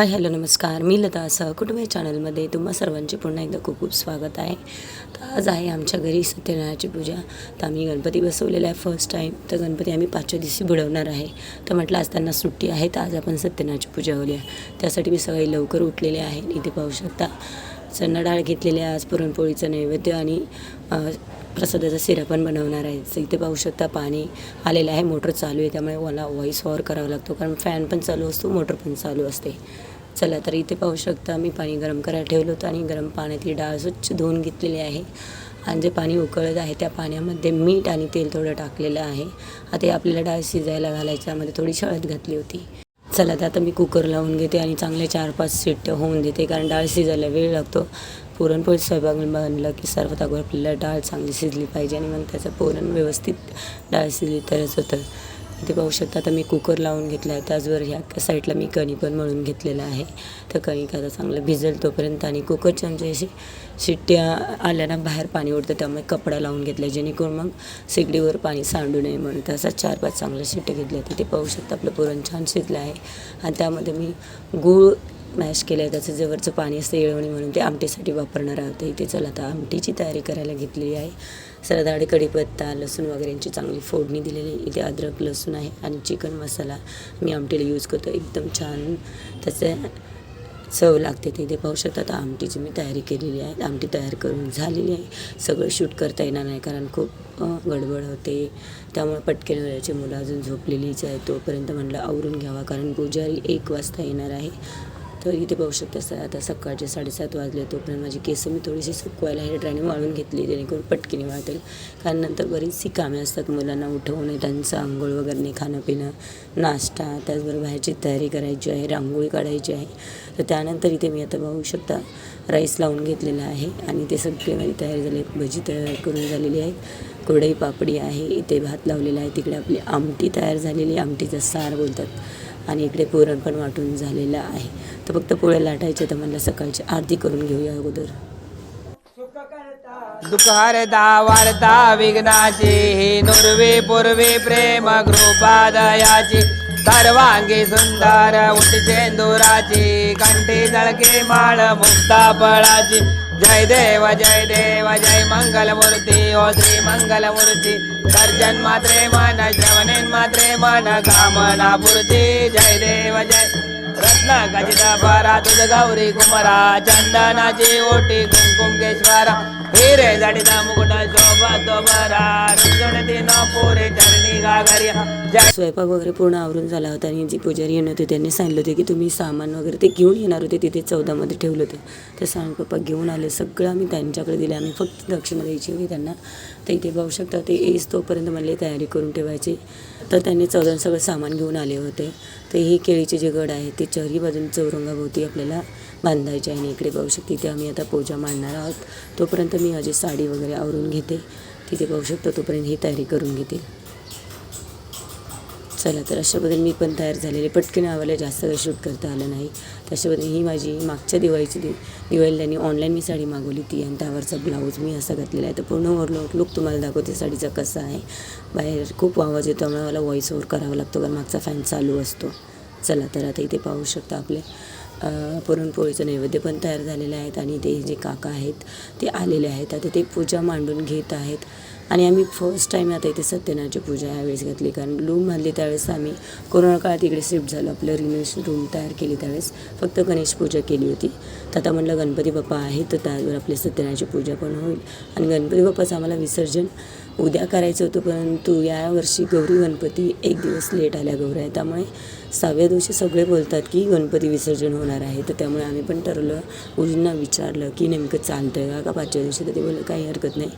Hi hello नमस्कार. मी लता सहकुटुंब चॅनलमध्ये तुम्हा सर्वांचे पुन्हा एकदा खूप खूप स्वागत आहे. तर आज आहे आमच्या घरी सत्यनारायणाची पूजा. तर आम्ही गणपती बसवलेला आहे फर्स्ट टाईम तर गणपती आम्ही पाचव्या दिवशी बुडवणार आहे. तर म्हटलं आज त्यांना सुट्टी आहे तर आज आपण सत्यनारायणाची पूजा करूया. त्यासाठी मी सकाळी लवकर उठलेले आहे. इथे पाहू शकता चणा डाळ घेतलेली आहे आज पुरणपोळीचं नैवेद्य आणि प्रसादाचा सिरा पण बनवणार आहे. इथे पाहू शकता पाणी आलेलं आहे. मोटर चालू आहे त्यामुळे मला व्हॉईस ओव्हर करावा लागतो. कारण फॅन पण चालू असतो मोटर पण चालू असते. चला तर इथे पाहू शकता मी पाणी गरम करायला ठेवलं होतं आणि गरम पाण्यातली डाळ स्वच्छ धुवून घेतलेली आहे. आणि जे पाणी उकळत आहे त्या पाण्यामध्ये मीठ आणि तेल थोडं टाकलेलं आहे. आता हे आपल्याला डाळ शिजायला घालायच्यामध्ये थोडी हळद घातली होती. चला तर आता मी कुकर लावून घेते आणि चांगले चार पाच सीट होऊन देते कारण डाळ शिजायला वेळ लागतो. पुरणपोळी स्वयंपाक बनलं की सर्वात अगोदर आपल्याला डाळ चांगली शिजली पाहिजे आणि मग त्याचं पुरण व्यवस्थित डाळ शिजली तरच होतं. इथे पाहू शकता. आता मी कुकर लावून घेतला आहे. त्याचवर ह्या साईडला मी कणी पण मळून घेतलेलं आहे. तर कणिक आता चांगलं भिजेल तोपर्यंत आणि कुकरच्या आमच्या अशी शिट्ट्या आल्या ना बाहेर पाणी उडतं त्यामुळे कपडा लावून घेतला आहे. जेणेकरून मग शेगडीवर पाणी सांडू नये म्हणून. तसा चार पाच चांगल्या शिट्ट्या घेतल्या तिथे पाहू शकता आपलं पुरण छान शिजलं आहे. आणि त्यामध्ये मी गूळ मॅश केलं आहे त्याचं जवळचं पाणी असतं येळवणी म्हणून ते आमटीसाठी वापरणार आहोत. इथे चला आता आमटीची तयारी करायला घेतलेली आहे. सरदाडे कढीपत्ता लसूण वगैरे यांची चांगली फोडणी दिलेली आहे. इथे अद्रक लसूण आहे आणि चिकन मसाला मी आमटीला यूज करतो एकदम छान त्याचं चव लागते ते. इथे पाहू शकता आता आमटीची मी तयारी केलेली आहे. आमटी तयार करून झालेली आहे. सगळं शूट करता येणार नाही कारण खूप गडबड होते. त्यामुळे पटकन वेळाची मुलं अजून झोपलेलीच आहे तोपर्यंत म्हटलं आवरून घ्यावा कारण पुजारी एक वाजता येणार आहे. तर इथे पाहू शकता स- आता सकाळचे साडेसात वाजले तोपर्यंत माझी केस मी थोडीशी सुकवायला हेड ड्रायने वाळून घेतली जेणेकरून पटकीने वाळतील. कारण नंतर बरीचशी कामे असतात मुलांना उठवणे त्यांचं आंघोळ वगैरे खाणं पिणं नाश्ता त्याचबरोबर बाहेरची तयारी करायची आहे रांगोळी काढायची आहे. तर त्यानंतर इथे मी आता पाहू शकता राईस लावून घेतलेला आहे आणि ते सगळे माझी तयारी झाली. भजी तयार करून झालेली आहे कुरडई पापडी आहे इथे भात लावलेला आहे तिकडे आपली आमटी तयार झालेली आमटीचा सार बोलतात. आणि इकडे पुरण पण वाटून झालेलं आहे. तर फक्त पोळ्या लाटायचे तर म्हणलं सकाळची आरती करून घेऊया अगोदर. दुःख हरता वार्ता विघ्नाची ही नुर्वी पूर्वी प्रेम कृपादयाची सर्वांगी सुंदर उठचेंदुराची कंठी जळके माळ मुक्ता पळाची जय देव जय देव जय मंगलमूर्ती ओ श्री मंगल मूर्ती सर्जन मात्रे मन श्रवणेन मात्रे मन कामना पूर्ती जय देव जय। रत्न गजित परा तुझ गौरी कुमारा चंदनाची ओटी कुंकुमकेश्वरा. हिरे जडिता मुकुट शोभा तो बरा रुजणती न पुरे चरणी गागरिया स्वयंपाक वगैरे पूर्ण आवरून झाला होता आणि जी पुजारी येणार होते त्यांनी सांगितलं होते की तुम्ही सामान वगैरे ते घेऊन येणार होते तिथे चौदामध्ये ठेवलं होतं. तर सांग पप्पा घेऊन आले सगळं आम्ही त्यांच्याकडे दिलं. आम्ही फक्त दक्षिणा द्यायची होती त्यांना. तर इथे पाहू शकता ते येस तोपर्यंत म्हणले तयारी करून ठेवायची. तर त्यांनी चौदा सगळं सामान घेऊन आले होते. तर ही केळीचे जे गड आहे ते चारही बाजून चौरंगाभोवती आपल्याला बांधायचे आहे आणि इकडे पाहू शकते इथे आम्ही आता पूजा मांडणार आहोत. तोपर्यंत मी माझी साडी वगैरे आवरून घेते. तिथे पाहू शकता तोपर्यंत ही तयारी करून घेते. चला तर अशा पद्धतीने मी पण तयार झालेले पटकन आम्हाला जास्त काही शूट करता आलं नाही. तशा पद्धतीने ही माझी मागच्या दिवाळीची दि दिवाळीला त्यांनी ऑनलाईन मी साडी मागवली ती आणि त्यावरचा ब्लाऊज मी असा घातलेला आहे. तर पूर्ण ओव्हरलोक लुक तुम्हाला दाखवते साडीचा कसा आहे. बाहेर खूप आवाज येतो त्यामुळे मला व्हॉईस ओव्हर करावा लागतो कारण मागचा फॅन चालू असतो. चला तर आता इथे पाहू शकता आपले पुरणपोळीचं नैवेद्य पण तयार झालेले आहेत आणि ते जे काका आहेत ते आलेले आहेत. आता ते पूजा मांडून घेत आहेत. आणि आम्ही फर्स्ट टाईम आता इथे सत्यनारायणची पूजा यावेळेस घातली. कारण रूम बांधली त्यावेळेस आम्ही कोरोना काळात इकडे शिफ्ट झालो. आपलं रिनोव्हेशन रूम तयार केली त्यावेळेस. फक्त गणेश पूजा केली होती. तर आता म्हटलं गणपती बाप्पा आहे तर त्यावर आपली सत्यनारायणची पूजा पण होईल. आणि गणपती बाप्पाचं आम्हाला विसर्जन उद्या करायचं होतं परंतु यावर्षी गौरी गणपती एक दिवस लेट आल्या गौऱ्या. त्यामुळे सहाव्या दिवशी सगळे बोलतात की गणपती विसर्जन होणार आहे. तर त्यामुळे आम्ही पण ठरवलं मुलींना विचारलं की नेमकं चालतं आहे का? का पाचव्या दिवशी तर ते बोललं काही हरकत नाही.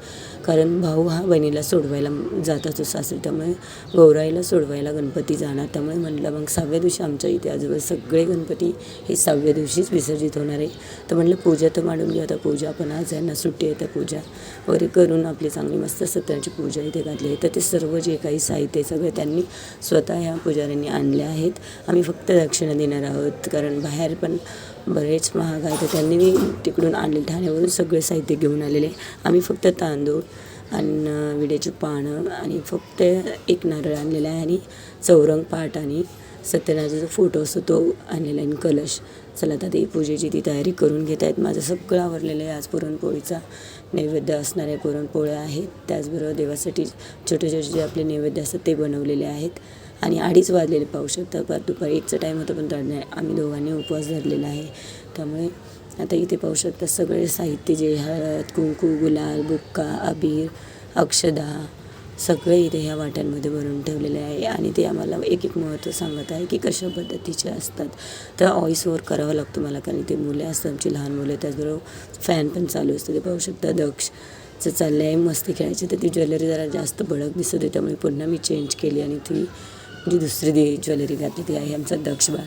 कारण भाऊ हा बहिणीला सोडवायला जात असतो सासरी त्यामुळे गौराईला सोडवायला गणपती जाणार. त्यामुळे म्हणलं मग सहाव्या दिवशी आमच्या इथे आजूबाजू सगळे गणपती हे सहाव्या दिवशीच विसर्जित होणार आहे. तर म्हणलं पूजा तर मांडून घेऊ आता पूजा पण आज यांना सुट्टी आहे त्या पूजा वगैरे करून आपली चांगली मस्त सत्याची पूजा इथे घातली आहे. तर ते सर्व जे काही साहित्य आहे सगळे त्यांनी स्वतः ह्या पुजाऱ्यांनी आणले आहेत. आम्ही फक्त दक्षिणा देणार आहोत कारण बाहेर पण बरेच महाग आहे तर त्यांनी मी तिकडून आणले ठाण्यावरून सगळे साहित्य घेऊन आलेले आम्ही फक्त तांदूळ आणि विड्याची पानं आणि फक्त एक नारळ आणलेला आहे आणि चौरंग पाट आणि सत्यनारायणाचा फोटो असतो तो आणलेला आहे आणि कलश. चला आता ती पूजेची ती तयारी करून घेत आहेत. माझं सगळं आवरलेलं आहे. आज पुरणपोळीचा नैवेद्य असणाऱ्या पुरणपोळ्या आहेत. त्याचबरोबर देवासाठी छोटे छोटे जे आपले नैवेद्य असतात ते बनवलेले आहेत. आणि अडीच वाजलेले पाहू शकता. पर दुपारी एकचा टाईम होता पण आम्ही दोघांनी उपवास धरलेला आहे. त्यामुळे आता इथे पाहू शकता सगळे साहित्य जे हळद कुंकू गुलाल बुक्का अबीर अक्षदा सगळे इथे ह्या वाट्यांमध्ये भरून ठेवलेले आहे. आणि ते आम्हाला एक एक महत्त्व सांगत आहे की कशा पद्धतीचे असतात. तर ऑईसवर करावं लागतं मला कारण ते मुले असतात आमची लहान मुलं त्याचबरोबर फॅन पण चालू असतं. ते पाहू शकता दक्ष चं चाललं आहे मस्ती खेळायची. तर ती ज्वेलरी जरा जास्त भडक दिसत होती त्यामुळे पुन्हा मी चेंज केली. आणि ती जी दुसरी दे ज्वेलरी घातली ती आहे आमचा दक्ष बाळ.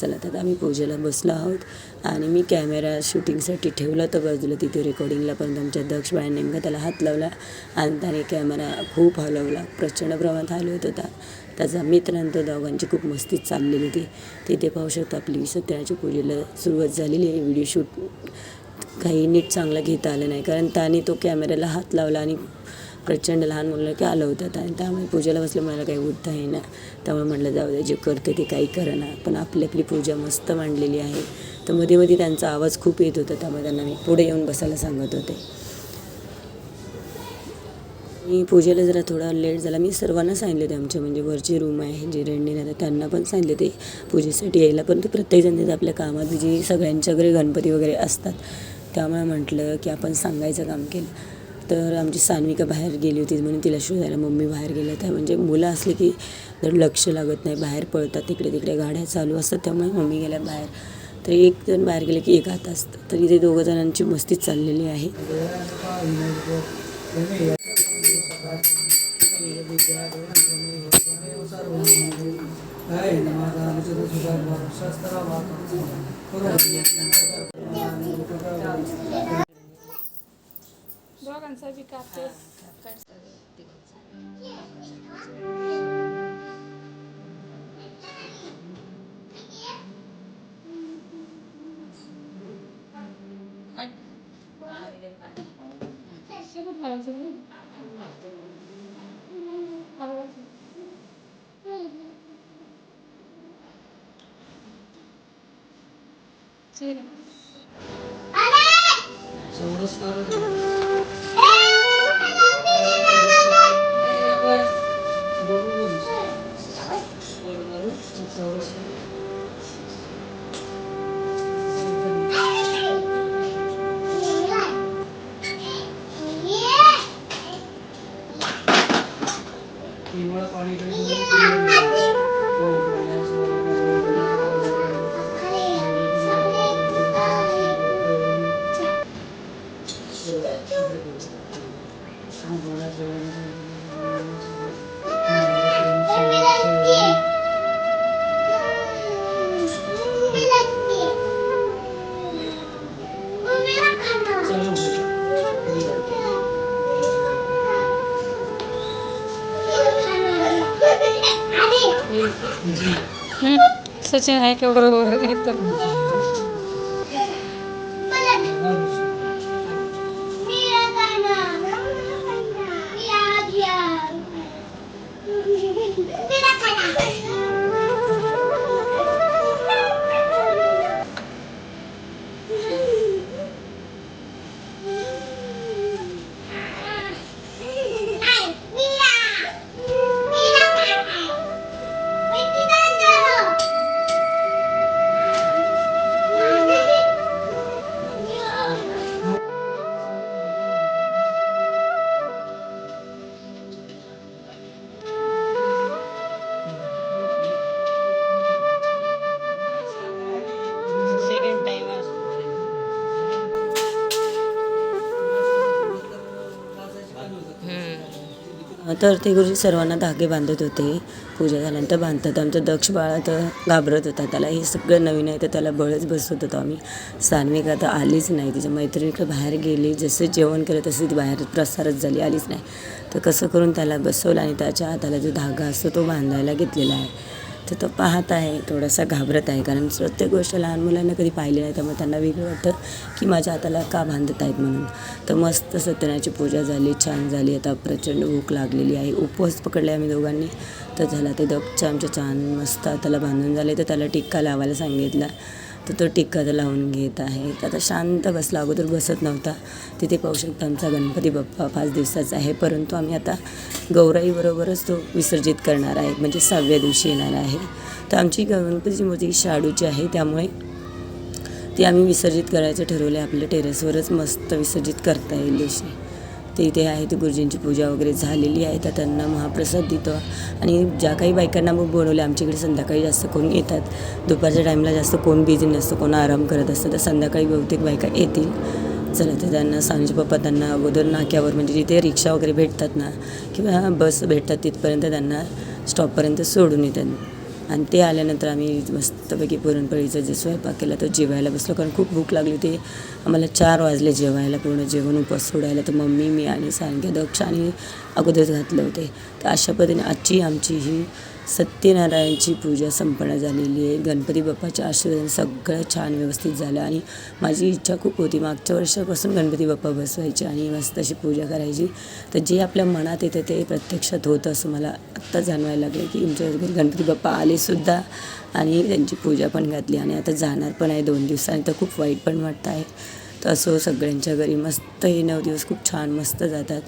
चला तर आम्ही पूजेला बसलो आहोत. आणि मी कॅमेरा शूटिंगसाठी ठेवला तर बाजूला तिथे रेकॉर्डिंगला पण आमच्या दक्ष बाळाने नेमका त्याला हात लावला आणि त्याने कॅमेरा खूप हलवला. प्रचंड प्रमाणात हलवत होता. त्याचा मित्रांत दोघांची खूप मस्ती चाललेली होती. तिथे पाहू शकता आपली सत्याच्या पूजेला सुरुवात झालेली आहे. व्हिडिओ शूट काही नीट चांगलं घेता आलं नाही. कारण त्याने तो कॅमेऱ्याला हात लावला आणि प्रचंड लहान मुलं की आलं होतात आणि त्यामुळे पूजेला बसलं मला काही उठता येईना. त्यामुळे म्हटलं जाऊ दे जे करते ते काही करणार पण आपली आपली पूजा मस्त मांडलेली आहे. तर मध्ये मध्ये त्यांचा आवाज खूप येत होता. त्यामुळे त्यांना मी पुढे येऊन बसायला सांगत होते. मी पूजेला जरा थोडा लेट झाला. मी सर्वांना सांगितले ते आमच्या म्हणजे वरची रूम आहे जे रेंटने राहतात त्यांना पण सांगितले ते पूजेसाठी यायला. पण ते प्रत्येकजण तिथे आपल्या कामात जी सगळ्यांच्या घरी गणपती वगैरे असतात. त्यामुळे म्हटलं की आपण सांगायचं काम केलं. तर आमची सान्विका बाहेर गेली होती म्हणून तिला शोधायला मम्मी बाहेर गेल्या त्या म्हणजे मुलं असली की जर लक्ष लागत नाही बाहेर पळतात तिकडे तिकडे गाड्या चालू असतात त्यामुळे मम्मी गेल्या बाहेर. तर एक जण बाहेर गेले की एक हात असतं. तर इथे दोघं जणांची मस्ती चाललेली आहे. दोघांचा बी कापते सचिन आहे केवढं 你给他拍 तर ते गुरुजी सर्वांना धागे बांधत होते. पूजा झाल्यानंतर बांधतात. आमचं दक्ष बाळा तर घाबरत होता. त्याला हे सगळं नवीन आहे तर त्याला बळच बसवत होतो आम्ही. सान्विक आता आलीच नाही. तिच्या मैत्रिणीकडे बाहेर गेली. जसं जेवण केलं तसं ती बाहेर प्रसारच झाली. आलीच नाही. तर कसं करून त्याला बसवलं आणि त्याच्या हाताला जो धागा असतो तो बांधायला घेतलेला आहे. तर तो पाहत आहे थोडासा घाबरत आहे. कारण प्रत्येक गोष्ट लहान मुलांना कधी पाहिली नाही त्यामुळे त्यांना वेगळं वाटतं की माझ्या हाताला का बांधत आहेत म्हणून. तर मस्त सत्यनाची पूजा झाली छान झाली. आता प्रचंड भूक लागलेली आहे. उपवास पकडले आम्ही दोघांनी. तर झाला ते दगच्या आमच्या छान मस्त हाताला बांधून झाले. तर त्याला टिक्का लावायला सांगितला. तर तो टिकत तर लावून घेत आहे. आता शांत बसला. अगोदर बसत नव्हता. तिथे पाहू शकता आमचा गणपती बाप्पा पाच दिवसाचा आहे. परंतु आम्ही आता गौराईबरोबरच तो विसर्जित करणार आहे. म्हणजे सहाव्या दिवशी येणार आहे. तर आमची गणपतीची मूर्ती शाडूची आहे. त्यामुळे ती आम्ही विसर्जित करायचं ठरवलं आहे आपल्या टेरेसवरच मस्त विसर्जित करता येईल अशी. ते इथे आहे ते गुरुजींची पूजा वगैरे झालेली आहे तर त्यांना महाप्रसाद देतो. आणि ज्या काही बायकांना मग बोलवले आमच्याकडे संध्याकाळी जास्त कोण येतात दुपारच्या टाईमला जास्त कोण बिझी नसतं कोण आराम करत असतं तर संध्याकाळी बहुतेक बायका येतील. चला तर त्यांना सांगचे पप्पा त्यांना अगोदर नाक्यावर म्हणजे जिथे रिक्षा वगैरे भेटतात ना किंवा बस भेटतात तिथपर्यंत त्यांना स्टॉपपर्यंत सोडून येतात. आणि ते आल्यानंतर आम्ही मस्तपैकी पुरणपोळीचा जे स्वयंपाक केला तो जेवायला बसलो. कारण खूप भूक लागली होती. आम्हाला चार वाजले जेवायला पूर्ण जेवण उपास सोडायला. तर मम्मी मी आणि सांग्या दक्ष आणि अगोदर घातले होते. तर अशा पद्धतीने आजची आमची ही सत्यनारायणची पूजा संपन्न झालेली आहे. गणपती बाप्पाच्या आशीर्वादाने सगळं छान व्यवस्थित झालं आणि माझी इच्छा खूप होती. मागच्या वर्षापासून गणपती बाप्पा बसवायचे आणि मस्त अशी पूजा करायची. तर जे आपल्या मनात येतं ते प्रत्यक्षात होतं असं मला आत्ता जाणवायला लागलं की तुमच्या घरी गणपती बाप्पा आलेसुद्धा आणि त्यांची पूजा पण घातली आणि आता जाणार पण आहे दोन दिवसांनी. तर खूप वाईट पण वाटतं आहे. तर असो सगळ्यांच्या घरी मस्त हे नऊ दिवस खूप छान मस्त जातात.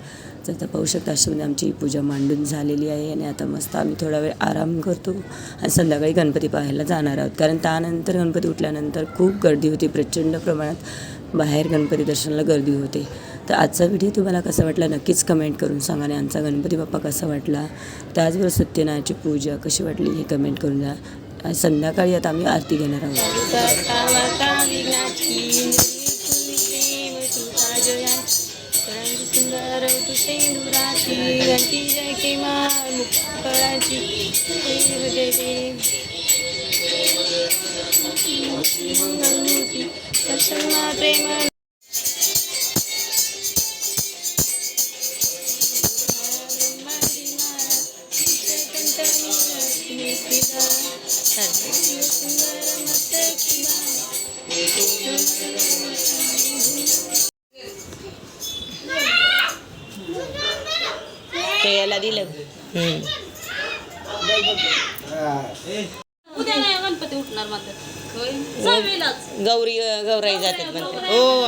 तर आता पाहू शकता अशी आमची पूजा मांडून झालेली आहे आणि आता मस्त आम्ही थोडा वेळ आराम करतो आणि संध्याकाळी गणपती पाहायला जाणार आहोत. कारण त्यानंतर गणपती उठल्यानंतर खूप गर्दी होती प्रचंड प्रमाणात बाहेर गणपती दर्शनाला गर्दी होते. तर आजचा व्हिडिओ तुम्हाला कसा वाटला नक्कीच कमेंट करून सांगा आणि आमचा गणपती बाप्पा कसा वाटला? त्याचबरोबर सत्यनारायणची पूजा कशी वाटली हे कमेंट करून द्या. संध्याकाळी आता आम्ही आरती घेणार आहोत. सेंदुराची घंटी जय किमान मुक्तळाची जय जय दर्शन प्रेम उठणार मात्र सहावीलाच गौरी गौराई जातात म्हणते हो.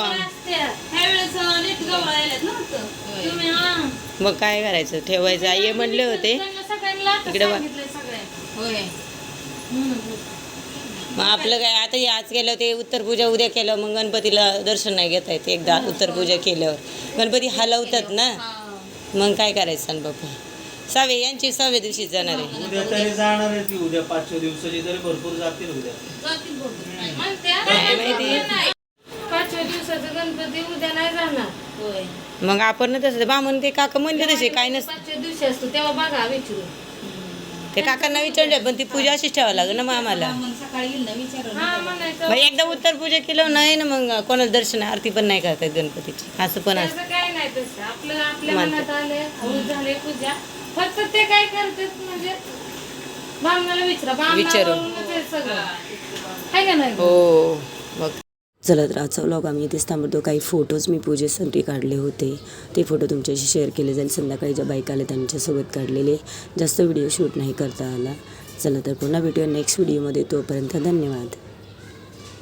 ह्यावेळेस लेट गवळा आल्यात ना वाटतं. तुम्ही हा. मग काय करायचं? ठेवायचं. आई म्हणले होते. त्यांना सगळ्यांना आता इकडे. सांगितलंय. होय. मग आपलं काय? आता हे आज केलं ते उत्तर पूजा उद्या केलं मग गणपतीला दर्शन नाही घेता येते एकदा उत्तर पूजा केल्यावर. गणपती हलवतात ना? मग काय करायचं सांग बापू? सावे यांची सहाव्या दिवशी जाणार. आहे उद्या तरी जाणार आहे ती उद्या पाचव्या दिवसाची तरी भरपूर जातील उद्या. जातील बहुतेक. म्हणत्या. काय माहिती? पाचव्या दिवसाचं गणपती उद्या नाही जाणार. होय. मग आपण ना तसं बामन ते काका म्हणले तसे काय नसतं. पाचव्या दिवशी असतो तेव्हा बघा विचारू ते काकांना विचारले पण ती पूजा अशीच ठेवावं लागेल ना मग आम्हाला. मग सकाळी येईल ना विचारून. हा म्हणायचं मग एकदा उत्तर पूजा केलं नाही ना मग कोणाला दर्शन आरती पण नाही करता येत गणपतीची. असं पण असतं. त्याचं काय नाही तसं. आपलं आपल्या मानते. मनात आले हळू झाले पूजा. फक्त ते काय करतात म्हणजे बामणाला विचारा. विचारू. बामणावरूनच हे सगळं. आहे का नाही? हो मग. चला तर आजचा व्लॉग आम्ही इथेच थांबतो. काही फोटोज मी पूजेसाठी काढले होते. ते फोटो तुमच्याशी शेअर केले जाईल. संध्याकाळी ज्या बाईक आल्या त्यांच्यासोबत काढलेले. जास्त व्हिडिओ शूट नाही करता आला. चला तर पुन्हा भेटूया नेक्स्ट व्हिडिओमध्ये तोपर्यंत धन्यवाद.